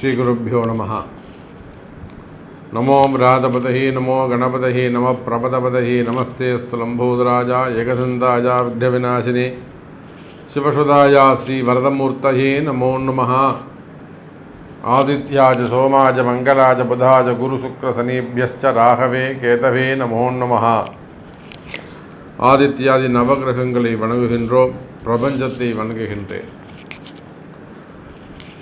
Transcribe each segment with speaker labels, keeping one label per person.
Speaker 1: ஸ்ரீகுருப்போ நம நமோ விராதபதஹி நமோ கணபதஹி நம பிரபதபதஹி நமஸ்தே ஸ்துலம்போதராஜா ஏகசந்தாயா விக்னவிநாசினி சிவசுதாயா ஸ்ரீ வரதமூர்த்தயே நமோ நம ஆதித்யாஜ சோமாஜ மங்களாஜ புதாஜ குருசுக்ரசனீபியశ్చ ராகவே கேதவே நமோ நம ஆதித்யாதி நவகிரகங்களை வணங்குகின்றோம் பிரபஞ்சத்தை வணங்குகின்றேன்.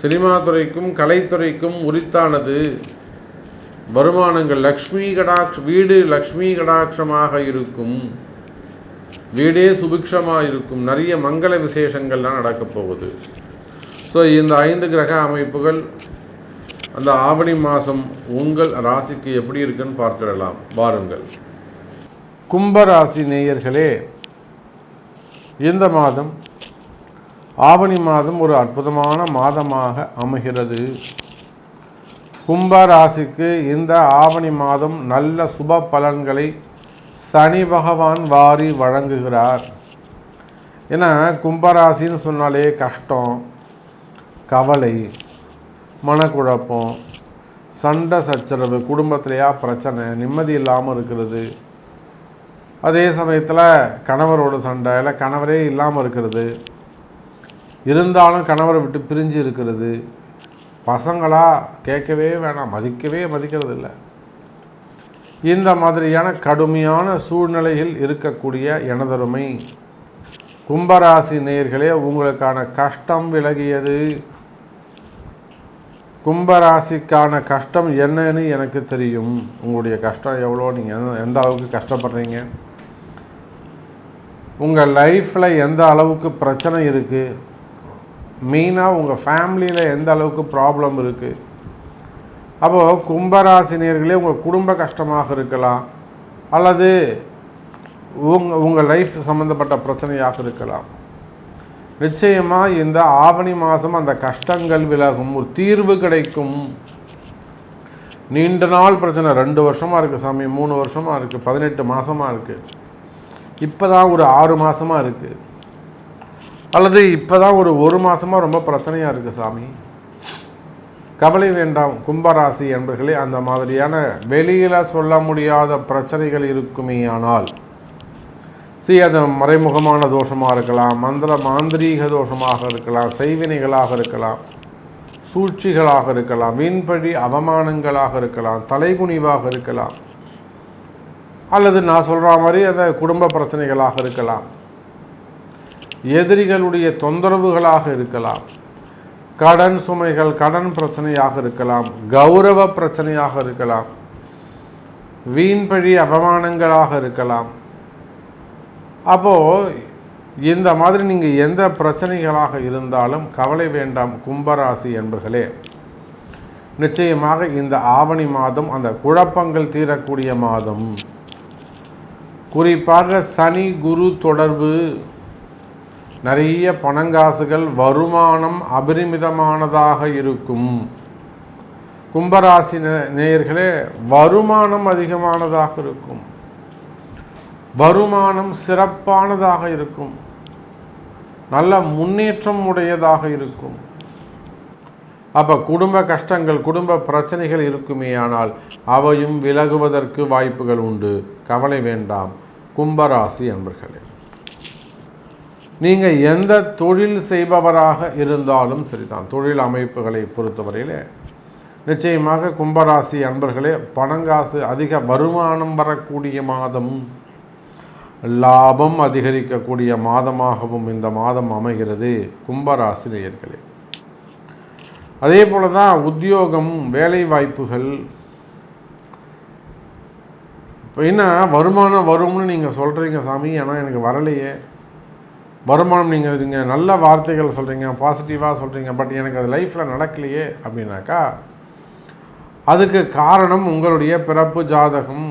Speaker 1: சினிமா துறைக்கும் கலைத்துறைக்கும் உரித்தானது வருமானங்கள் லக்ஷ்மி கடாட்ச வீடு லக்ஷ்மி கடாட்சமாக இருக்கும். வீடே சுபிக்ஷமாக இருக்கும். நிறைய மங்கள விசேஷங்கள்லாம் நடக்கப் போகுது. ஸோ இந்த ஐந்து கிரக அமைப்புகள் அந்த ஆவணி மாதம் உங்கள் ராசிக்கு எப்படி இருக்குன்னு பார்த்துடலாம். வாருங்கள் கும்பராசி நேயர்களே இந்த மாதம் ஆவணி மாதம் ஒரு அற்புதமான மாதமாக அமைகிறது. கும்ப ராசிக்கு இந்த ஆவணி மாதம் நல்ல சுப பலன்களை சனி பகவான் வாரி வழங்குகிறார். ஏன்னா கும்பராசின்னு சொன்னாலே கஷ்டம் கவலை மனக்குழப்பம் சண்டை சச்சரவு குடும்பத்திலையா பிரச்சனை நிம்மதி இல்லாமல் இருக்கிறது. அதே சமயத்தில் கணவரோட சண்டை இல்லை கணவரே இல்லாமல் இருக்கிறது. இருந்தாலும் கணவரை விட்டு பிரிஞ்சு இருக்கிறது. பசங்களாக கேட்கவே வேணாம் மதிக்கவே மதிக்கிறது இல்லை. இந்த மாதிரியான கடுமையான சூழ்நிலையில் இருக்கக்கூடிய எனதருமை கும்பராசி நேயர்களே உங்களுக்கான கஷ்டம் விலகியது. கும்பராசிக்கான கஷ்டம் என்னன்னு எனக்கு தெரியும். உங்களுடைய கஷ்டம் எவ்வளோ நீங்கள் எந்த அளவுக்கு கஷ்டப்படுறீங்க? உங்கள் லைஃப்பில் எந்த அளவுக்கு பிரச்சனை இருக்குது மெயினாக உங்கள் ஃபேமிலியில் எந்த அளவுக்கு ப்ராப்ளம் இருக்குது அப்போது கும்பராசினியர்களே உங்கள் குடும்ப கஷ்டமாக இருக்கலாம் அல்லது உங்கள் உங்கள் லைஃப் சம்மந்தப்பட்ட பிரச்சனையாக இருக்கலாம். நிச்சயமாக இந்த ஆவணி மாதம் அந்த கஷ்டங்கள் விலகும் ஒரு தீர்வு கிடைக்கும். நீண்ட நாள் பிரச்சனை ரெண்டு வருஷமாக இருக்குது சாமி மூணு வருஷமாக இருக்குது பதினெட்டு மாதமாக இருக்குது இப்போ தான் ஒரு ஆறு மாதமாக இருக்குது அல்லது இப்போ தான் ஒரு ஒரு மாதமாக ரொம்ப பிரச்சனையாக இருக்குது சாமி. கவலை வேண்டாம் கும்பராசி என்பர்களே அந்த மாதிரியான வெளியில் சொல்ல முடியாத பிரச்சனைகள் இருக்குமே ஆனால் சி அது மறைமுகமான தோஷமாக இருக்கலாம் மந்திர மாந்திரீக தோஷமாக இருக்கலாம் செய்வினைகளாக இருக்கலாம் சூழ்ச்சிகளாக இருக்கலாம் வீண்பழி அவமானங்களாக இருக்கலாம் தலைகுனிவாக இருக்கலாம் அல்லது நான் சொல்கிற மாதிரி அந்த குடும்ப பிரச்சனைகளாக இருக்கலாம். எதிரிகளுடைய தொந்தரவுகளாக இருக்கலாம் கடன் சுமைகள் கடன் பிரச்சனையாக இருக்கலாம் கௌரவ பிரச்சனையாக இருக்கலாம் வீண்பழி அவமானங்களாக இருக்கலாம். அப்போது இந்த மாதிரி நீங்கள் எந்த பிரச்சனைகளாக இருந்தாலும் கவலை வேண்டாம் கும்பராசி என்பர்களே. நிச்சயமாக இந்த ஆவணி மாதம் அந்த குழப்பங்கள் தீரக்கூடிய மாதம். குறிப்பாக சனி குரு தொடர்பு நிறைய பணங்காசுகள் வருமானம் அபரிமிதமானதாக இருக்கும். கும்பராசி நேயர்களே வருமானம் அதிகமானதாக இருக்கும். வருமானம் சிறப்பானதாக இருக்கும். நல்ல முன்னேற்றம் உடையதாக இருக்கும். அப்போ குடும்ப கஷ்டங்கள் குடும்ப பிரச்சனைகள் இருக்குமே ஆனால் அவையும் விலகுவதற்கு வாய்ப்புகள் உண்டு. கவலை வேண்டாம். கும்பராசி என்பர்களே நீங்கள் எந்த தொழில் செய்பவராக இருந்தாலும் சரிதான். தொழில் அமைப்புகளை பொறுத்தவரையில் நிச்சயமாக கும்பராசி அன்பர்களே பணங்காசு அதிக வருமானம் வரக்கூடிய மாதம் லாபம் அதிகரிக்கக்கூடிய மாதமாகவும் இந்த மாதம் அமைகிறது கும்பராசி நேயர்களே. அதே போல தான் உத்தியோகம் வேலை வாய்ப்புகள் இப்போ என்ன வருமானம் வரும்னு நீங்கள் சொல்கிறீங்க சாமி ஆனால் எனக்கு வரலையே. வருமானம் நீங்கள் நீங்கள் நல்ல வார்த்தைகள் சொல்கிறீங்க பாசிட்டிவாக சொல்கிறீங்க பட் எனக்கு அது லைஃப்பில் நடக்கலையே அப்படின்னாக்கா அதுக்கு காரணம் உங்களுடைய பிறப்பு ஜாதகம்.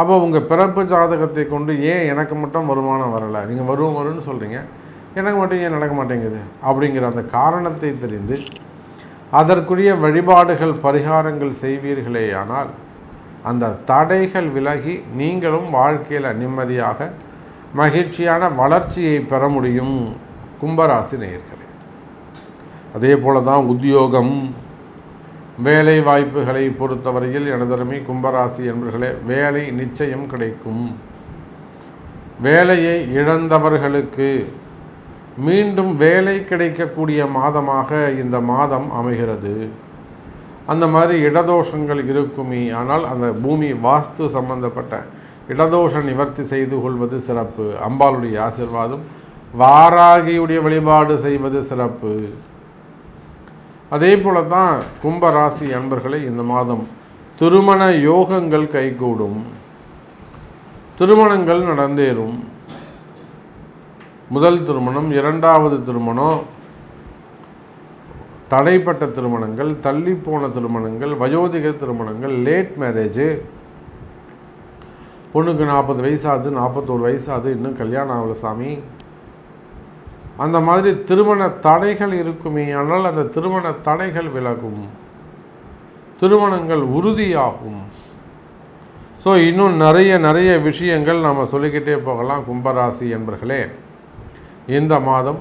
Speaker 1: அப்போ உங்கள் பிறப்பு ஜாதகத்தை கொண்டு ஏன் எனக்கு மட்டும் வருமானம் வரலை? நீங்கள் வருவோம் வரும்னு சொல்கிறீங்க எனக்கு மட்டும் ஏன் நடக்க மாட்டேங்குது? அப்படிங்கிற அந்த காரணத்தை தெரிந்து அதற்குரிய வழிபாடுகள் பரிகாரங்கள் செய்வீர்களே ஆனால் அந்த தடைகள் விலகி நீங்களும் வாழ்க்கையில் நிம்மதியாக மகிழ்ச்சியான வளர்ச்சியை பெற முடியும் கும்பராசி நேயர்களே. அதே போல தான் உத்தியோகம் வேலை வாய்ப்புகளை பொறுத்தவரையில் எனதருமை கும்பராசி என்பர்களே வேலை நிச்சயம் கிடைக்கும். வேலையை இழந்தவர்களுக்கு மீண்டும் வேலை கிடைக்கக்கூடிய மாதமாக இந்த மாதம் அமைகிறது. அந்த மாதிரி இடதோஷங்கள் இருக்குமே ஆனால் அந்த பூமி வாஸ்து சம்பந்தப்பட்ட இடதோஷ நிவர்த்தி செய்து கொள்வது சிறப்பு. அம்பாளுடைய ஆசிர்வாதம். வாராகியுடைய வழிபாடு செய்வது சிறப்பு. அதே போல தான் கும்பராசி அன்பர்களை இந்த மாதம் திருமண யோகங்கள் கைகூடும். திருமணங்கள் நடந்தேறும். முதல் திருமணம் இரண்டாவது திருமணம் தடைப்பட்ட திருமணங்கள் தள்ளிப்போன திருமணங்கள் வயோதிக திருமணங்கள் லேட் மேரேஜு பொண்ணுக்கு நாற்பது வயசாகுது நாற்பத்தோரு வயசாகுது இன்னும் கல்யாணம் ஆகல சாமி. அந்த மாதிரி திருமண தடைகள் இருக்குமே ஆனால் அந்த திருமண தடைகள் விலகும். திருமணங்கள் உறுதியாகும். ஸோ இன்னும் நிறைய நிறைய விஷயங்கள் நம்ம சொல்லிக்கிட்டே போகலாம் கும்பராசி என்பர்களே. இந்த மாதம்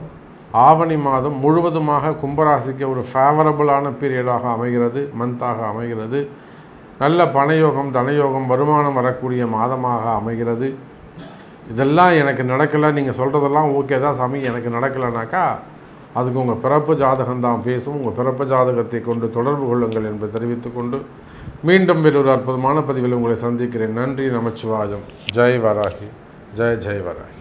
Speaker 1: ஆவணி மாதம் முழுவதுமாக கும்பராசிக்கு ஒரு ஃபேவரபுளான பீரியடாக அமைகிறது மந்தாக அமைகிறது. நல்ல பணயோகம் தனயோகம் வருமானம் வரக்கூடிய மாதமாக அமைகிறது. இதெல்லாம் எனக்கு நடக்கலை நீங்கள் சொல்கிறதெல்லாம் ஓகே தான் சாமி எனக்கு நடக்கலைனாக்கா அதுக்கு உங்கள் பிறப்பு ஜாதகம் தான் பேசும். உங்கள் பிறப்பு ஜாதகத்தை கொண்டு தொடர்பு கொள்ளுங்கள் என்பதை தெரிவித்துக்கொண்டு மீண்டும் வேறொரு அற்புதமான பதிவில் உங்களை சந்திக்கிறேன். நன்றி நமச்சிவாயம். ஜெய் வராகி. ஜெய் ஜெய் வராகி.